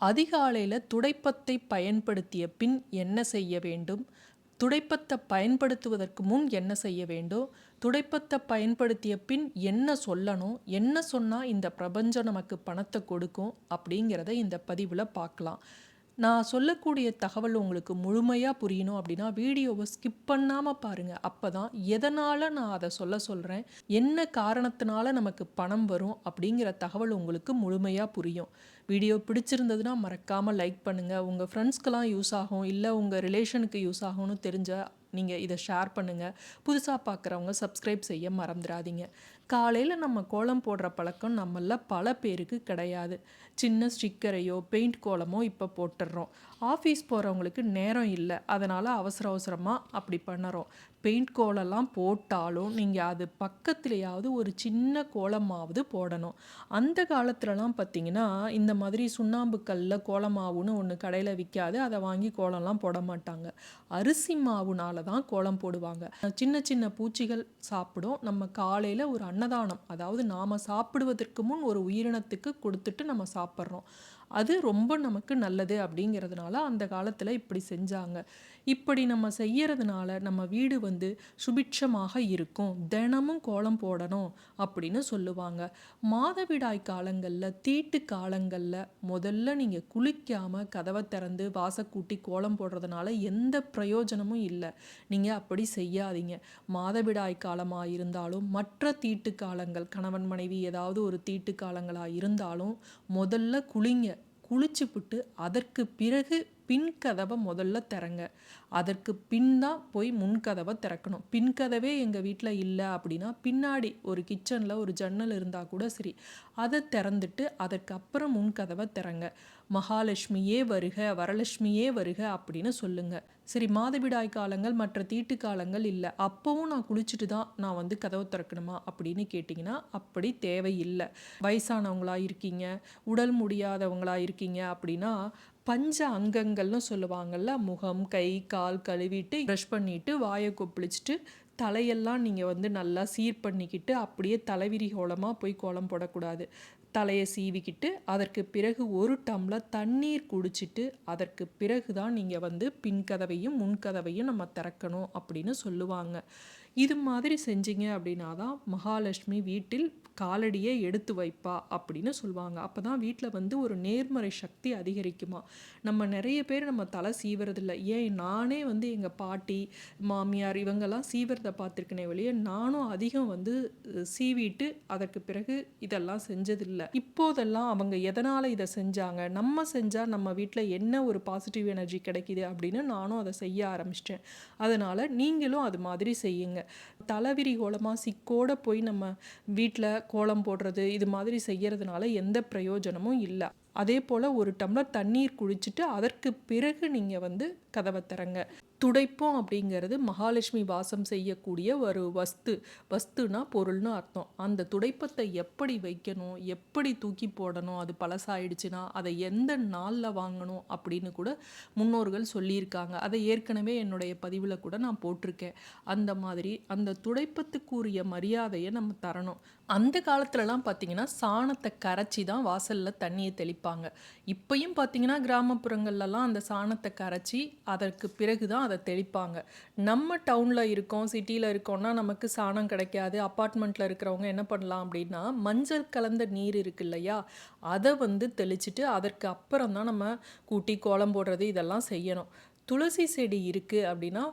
அதிகாலையில் துடைப்பத்தை பயன்படுத்திய பின் என்ன செய்ய வேண்டும்? துடைப்பத்தை பயன்படுத்துவதற்கு முன் என்ன செய்ய வேண்டும்? துடைப்பத்தை பயன்படுத்திய பின் என்ன சொல்லணும்? என்ன சொன்னால் இந்த பிரபஞ்சம் நமக்கு பணத்தை கொடுக்கும்? அப்படிங்கிறத இந்த பதிவில் பார்க்கலாம். நான் சொல்லக்கூடிய தகவல் உங்களுக்கு முழுமையாக புரியணும் அப்படின்னா வீடியோவை ஸ்கிப் பண்ணாமல் பாருங்கள் அப்போ தான் எதனால் நான் அதை சொல்ல சொல்கிறேன் என்ன காரணத்தினால நமக்கு பணம் வரும்? அப்படிங்கிற தகவல் உங்களுக்கு முழுமையாக புரியும். வீடியோ பிடிச்சிருந்ததுன்னா மறக்காமல் லைக் பண்ணுங்கள் உங்கள் ஃப்ரெண்ட்ஸ்க்கெலாம் யூஸ் ஆகும். இல்லை உங்கள் ரிலேஷனுக்கு யூஸ் ஆகும்னு தெரிஞ்சால் நீங்கள் இதை ஷேர் பண்ணுங்கள் புதுசாக பார்க்குறவங்க சப்ஸ்கிரைப் செய்ய மறந்துடாதீங்க. காலையில் நம்ம கோலம் போடுற பழக்கம் நம்மள பல பேருக்கு கிடையாது. சின்ன ஸ்டிக்கரையோ பெயிண்ட் கோலமோ இப்போ போட்டுடுறோம் ஆஃபீஸ் போகிறவங்களுக்கு நேரம் இல்லை. அதனால் அவசர அவசரமாக அப்படி பண்ணுறோம். பெயிண்ட் கோலம்லாம் போட்டாலும் நீங்கள் அது பக்கத்துலேயாவது ஒரு சின்ன கோலமாவது போடணும். அந்த காலத்துலலாம் பார்த்தீங்கன்னா இந்த மாதிரி சுண்ணாம்பு கல்ல கோலமாவுன்னு ஒன்று கடையில் விற்காது அதை வாங்கி கோலம்லாம் போட மாட்டாங்க. அரிசி மாவுனால தான் கோலம் போடுவாங்க. சின்ன சின்ன பூச்சிகள் சாப்பிடும். நம்ம காலையில் ஒரு அன்னதானம். அதாவது நாம் சாப்பிடுவதற்கு முன் ஒரு உயிரினத்துக்கு கொடுத்துட்டு நம்ம சாப்பிட்றோம். அது ரொம்ப நமக்கு நல்லது அப்படிங்கிறதுனால அந்த காலத்தில் இப்படி செஞ்சாங்க. இப்படி நம்ம செய்யறதுனால நம்ம வீடு வந்து சுபிட்சமாக இருக்கும். தினமும் கோலம் போடணும் அப்படின்னு சொல்லுவாங்க. மாதவிடாய் காலங்களில் தீட்டு காலங்களில் முதல்ல நீங்கள் குளிக்காமல் கதவை திறந்து வாசக்கூட்டி கோலம் போடுறதுனால எந்த பிரயோஜனமும் இல்லை. நீங்கள் அப்படி செய்யாதீங்க. மாதவிடாய் காலமாக இருந்தாலும் மற்ற தீட்டு காலங்கள் கணவன் மனைவி ஏதாவது ஒரு தீட்டு காலங்களாக இருந்தாலும் முதல்ல குளிங்க. குளிச்சுப்புட்டு அதற்கு பிறகு பின் கதவை முதல்ல திறங்க. அதற்கு பின் தான் போய் முன்கதவை திறக்கணும். பின்கதவே எங்கள் வீட்டில் இல்லை அப்படின்னா பின்னாடி ஒரு கிச்சனில் ஒரு ஜன்னல் இருந்தால் கூட சரி அதை திறந்துட்டு அதற்கப்புறம் முன்கதவை திறங்க. மகாலட்சுமியே வருக வரலட்சுமியே வருக அப்படின்னு சொல்லுங்க. சரி மாதவிடாய் காலங்கள் மற்ற தீட்டு காலங்கள் இல்லை. அப்போவும் நான் குளிச்சுட்டு தான் நான் வந்து கதவை திறக்கணுமா அப்படின்னு கேட்டிங்கன்னா அப்படி தேவையில்லை. வயசானவங்களா இருக்கீங்க உடல் முடியாதவங்களா இருக்கீங்க அப்படின்னா பஞ்ச அங்கங்கள்னு சொல்லுவாங்கள்ல முகம் கை கால் கழுவிட்டு ப்ரஷ் பண்ணிட்டு வாயை கொப்பளிச்சுட்டு தலையெல்லாம் நீங்கள் வந்து நல்லா சீர் பண்ணிக்கிட்டு அப்படியே தலைவிரி கோலமாக போய் கோலம் போடக்கூடாது. தலையை சீவிக்கிட்டு அதற்கு பிறகு ஒரு டம்ளர் தண்ணீர் குடிச்சிட்டு அதற்கு பிறகு தான் நீங்கள் வந்து பின்கதவையும் முன்கதவையும் நம்ம திறக்கணும் அப்படின்னு சொல்லுவாங்க. இது மாதிரி செஞ்சீங்க அப்படின்னா தான் மகாலட்சுமி வீட்டில் காலடியே எடுத்து வைப்பா அப்படின்னு சொல்லுவாங்க. அப்போ தான் வீட்டில் வந்து ஒரு நேர்மறை சக்தி அதிகரிக்குமா. நம்ம நிறைய பேர் நம்ம தலை சீவுறதில்ல. ஏன்? நானே வந்து எங்கள் பாட்டி மாமியார் இவங்கெல்லாம் சீவுறதை பார்த்துருக்கனே வெளியே நானும் அதிகம் வந்து சீவிட்டு அதற்கு பிறகு இதெல்லாம் செஞ்சதில்லை. இப்போதெல்லாம் அவங்க எதனால் இதை செஞ்சாங்க? நம்ம செஞ்சால் நம்ம வீட்டில் என்ன ஒரு பாசிட்டிவ் எனர்ஜி கிடைக்கிது அப்படின்னு நானும் அதை செய்ய ஆரம்பிச்சிட்டேன். அதனால் நீங்களும் அது மாதிரி செய்யுங்க. தலைவிரி கோலமாக சிக்கோட போய் நம்ம வீட்டில் கோலம் போடுறது இது மாதிரி செய்யறதுனால எந்த பிரயோஜனமும் இல்லை. அதே போல் ஒரு டம்ளர் தண்ணீர் குளிச்சுட்டு அதற்கு பிறகு நீங்கள் வந்து கதவை தரங்க துடைப்பம் அப்படிங்கிறது மகாலட்சுமி வாசம் செய்யக்கூடிய ஒரு வஸ்து. வஸ்துனா பொருள்னு அர்த்தம். அந்த துடைப்பத்தை எப்படி வைக்கணும் எப்படி தூக்கி போடணும் அது பழசாயிடுச்சுன்னா அதை எந்த நாளில் வாங்கணும் அப்படின்னு கூட முன்னோர்கள் சொல்லியிருக்காங்க. அதை ஏற்கனவே என்னுடைய பதிவில் கூட நான் போட்டிருக்கேன். அந்த மாதிரி அந்த துடைப்பத்துக்குரிய மரியாதையை நம்ம தரணும். அந்த காலத்துலலாம் பார்த்தீங்கன்னா சாணத்தை கரைச்சி தான் வாசலில் தண்ணியை தெளிப்பாங்க இப்பயும் பார்த்தீங்கன்னா கிராமப்புறங்கள்லலாம் அந்த சாணத்தை கரைச்சி அதற்கு பிறகு தான் அதை தெளிப்பாங்க. நம்ம டவுனில் இருக்கோம் சிட்டியில் இருக்கோம்னா நமக்கு சாணம் கிடைக்காது. அப்பார்ட்மெண்ட்டில் இருக்கிறவங்க என்ன பண்ணலாம் அப்படின்னா மஞ்சள் கலந்த நீர் இருக்கு இல்லையா? அதை வந்து தெளிச்சிட்டு அதற்கு அப்புறம் தான் நம்ம கூட்டி கோலம் போடுறது இதெல்லாம் செய்யணும். துளசி செடி இருக்குது அப்படின்னா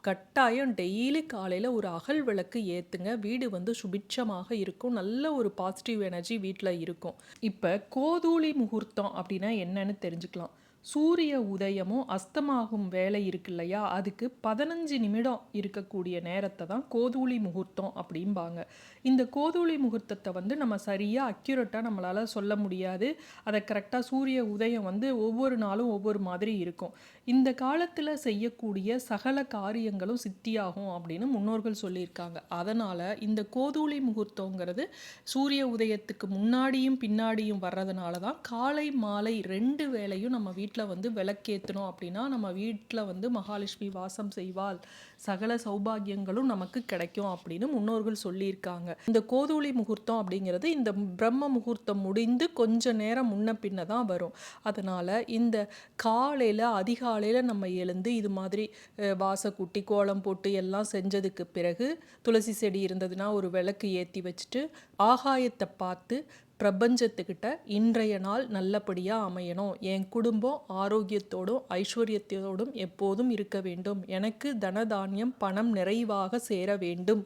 கட்டாயம் டெய்லி காலையில் ஒரு அகல் விளக்கு ஏற்றுங்க வீடு வந்து சுபிட்சமாக இருக்கும். நல்ல ஒரு பாசிட்டிவ் எனர்ஜி வீட்டில் இருக்கும். இப்போ கோதூளி முகூர்த்தம் அப்படின்னா என்னன்னு தெரிஞ்சுக்கலாம். சூரிய உதயமும் அஸ்தமாகும் வேலை இருக்கு இல்லையா? அதுக்கு பதினஞ்சு நிமிடம் இருக்கக்கூடிய நேரத்தை தான் கோதூளி முகூர்த்தம் அப்படிம்பாங்க. இந்த கோதூளி முகூர்த்தத்தை வந்து நம்ம சரியாக அக்யூரட்டாக நம்மளால் சொல்ல முடியாது. அதை கரெக்டாக சூரிய உதயம் வந்து ஒவ்வொரு நாளும் ஒவ்வொரு மாதிரி இருக்கும். இந்த காலத்தில் செய்யக்கூடிய சகல காரியங்களும் சித்தியாகும் அப்படின்னு முன்னோர்கள் சொல்லியிருக்காங்க. அதனால் இந்த கோதூளி முகூர்த்தங்கிறது சூரிய உதயத்துக்கு முன்னாடியும் பின்னாடியும் வர்றதுனால தான் காலை மாலை ரெண்டு வேளையும் நம்ம வீட்டில் வீட்டில் வந்து விளக்கேற்றணும் அப்படின்னா நம்ம வீட்டில் வந்து மகாலட்சுமி வாசம் செய்வாள். சகல சௌபாகியங்களும் நமக்கு கிடைக்கும் அப்படின்னு முன்னோர்கள் சொல்லியிருக்காங்க. இந்த கோதூளி முகூர்த்தம் அப்படிங்கிறது இந்த பிரம்ம முகூர்த்தம் முடிந்து கொஞ்ச நேரம் முன்ன பின்ன தான் வரும். அதனால் இந்த காலையில் அதிகாலையில் நம்ம எழுந்து இது மாதிரி அஹ், வாச கோலம் போட்டு எல்லாம் செஞ்சதுக்கு பிறகு துளசி செடி இருந்ததுன்னா ஒரு விளக்கு ஏற்றி வச்சுட்டு ஆகாயத்தை பார்த்து பிரபஞ்சத்துக்கிட்ட இன்றைய நாள் நல்லபடியாக அமையணும். என் குடும்பம் ஆரோக்கியத்தோடும் ஐஸ்வர்யத்தோடும் எப்போதும் இருக்க வேண்டும். எனக்கு தனதானியம் பணம் நிறைவாக சேர வேண்டும்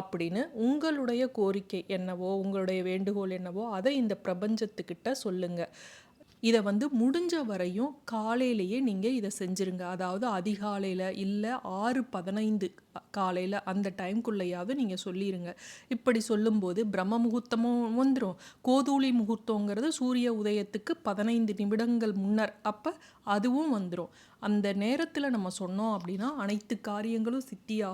அப்படின்னு உங்களுடைய கோரிக்கை என்னவோ உங்களுடைய வேண்டுகோள் என்னவோ அதை இந்த பிரபஞ்சத்துக்கிட்ட சொல்லுங்கள் இதை வந்து முடிஞ்ச வரையும் காலையிலேயே நீங்கள் இதை செஞ்சுருங்க. அதாவது அதிகாலையில் இல்லை ஆறு பதினைந்து காலையில் அந்த டைம்குள்ளேயாவது நீங்கள் சொல்லிடுங்க இப்படி சொல்லும்போது பிரம்ம முகூர்த்தமும் வந்துடும் கோதூளி முகூர்த்தங்கிறது சூரிய உதயத்துக்கு பதினைந்து நிமிடங்கள் முன்னர். அப்போ அதுவும் வந்துடும் அந்த நேரத்தில் நம்ம சொன்னோம் அப்படின்னா அனைத்து காரியங்களும் சித்தியாகும்.